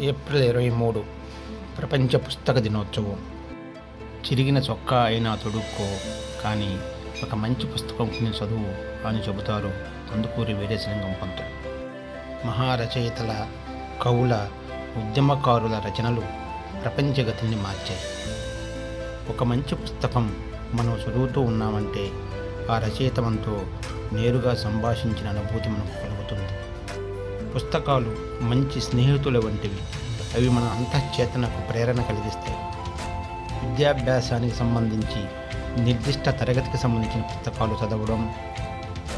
April ఇరవై మూడు ప్రపంచ పుస్తక దినోత్సవం. చిరిగిన చొక్కా అయినా తొడుక్కో కానీ ఒక మంచి పుస్తకం కొని చదువు అని చెబుతారు కందుకూరి వీరేశలింగం పంతులు. మహారచయితల కవుల ఉద్యమకారుల రచనలు ప్రపంచగతిని మార్చాయి. ఒక మంచి పుస్తకం మనం చదువుతూ ఉన్నామంటే ఆ రచయిత మనతో నేరుగా సంభాషించిన అనుభూతి మనకు కలుగుతుంది. పుస్తకాలు మంచి స్నేహితుల వంటివి. అవి మన అంతఃచేతనకు ప్రేరణ కలిగిస్తాయి. విద్యాభ్యాసానికి సంబంధించి నిర్దిష్ట తరగతికి సంబంధించిన పుస్తకాలు చదవడం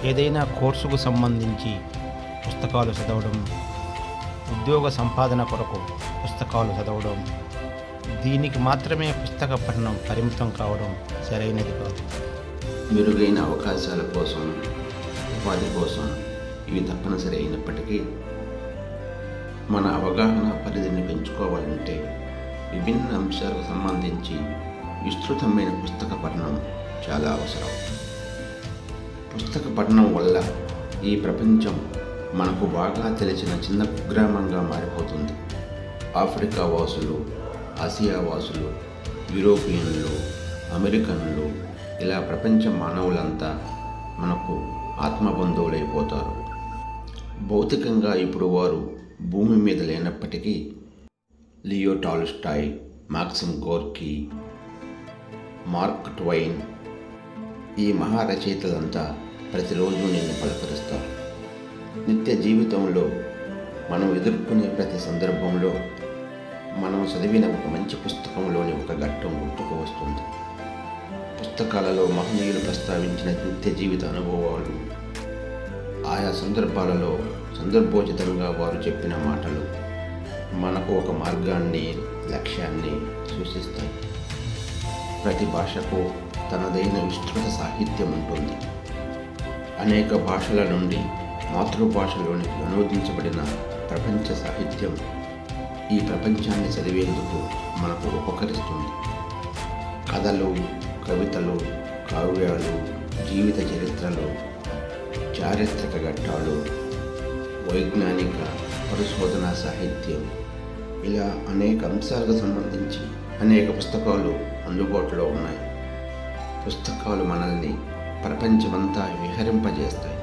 ఏదైనా కోర్సుకు సంబంధించి పుస్తకాలు చదవడం ఉద్యోగ సంపాదన కొరకు పుస్తకాలు చదవడం దీనికి మాత్రమే పుస్తక పఠనం పరిమితం కావడం సరైనది కాదు. మెరుగైన అవకాశాల కోసం ఉపాధి కోసం ఇవి తప్పనిసరి అయినప్పటికీ మన అవగాహన పరిధిని పెంచుకోవాలంటే విభిన్న అంశాలకు సంబంధించి విస్తృతమైన పుస్తక పఠనం చాలా అవసరం. పుస్తక పఠనం వల్ల ఈ ప్రపంచం మనకు బాగా తెలిసిన చిన్న కుగ్రామంగా మారిపోతుంది. ఆఫ్రికా వాసులు ఆసియా వాసులు యూరోపియన్లు అమెరికన్లు ఇలా ప్రపంచ మానవులంతా మనకు ఆత్మబంధువులైపోతారు. భౌతికంగా ఇప్పుడు వారు భూమి మీద లేనప్పటికీ Leo Tolstoy Maxim Gorky Mark Twain ఈ మహారచయితలంతా ప్రతిరోజు నిన్ను పలకరిస్తారు. నిత్య జీవితంలో మనం ఎదుర్కొనే ప్రతి సందర్భంలో మనం చదివిన ఒక మంచి పుస్తకంలోని ఒక ఘట్టం గుర్తుకు వస్తుంది. పుస్తకాలలో మహనీయులు ప్రస్తావించిన నిత్య జీవిత అనుభవాలు ఆయా సందర్భాలలో సందర్భోచితంగా వారు చెప్పిన మాటలు మనకు ఒక మార్గాన్ని లక్ష్యాన్ని సూచిస్తాయి. ప్రతి భాషకు తనదైన విస్తృత సాహిత్యం ఉంటుంది. అనేక భాషల నుండి మాతృభాషలోనికి అనువదించబడిన ప్రపంచ సాహిత్యం ఈ ప్రపంచాన్ని చదివేందుకు మనకు ఉపకరిస్తుంది. కథలు కవితలు కావ్యాలు జీవిత చరిత్రలు చారిత్రక ఘట్టాలు వైజ్ఞానిక పరిశోధన సాహిత్యం ఇలా అనేక అంశాలకు సంబంధించి అనేక పుస్తకాలు అందుబాటులో ఉన్నాయి. పుస్తకాలు మనల్ని ప్రపంచమంతా విహరింపజేస్తాయి.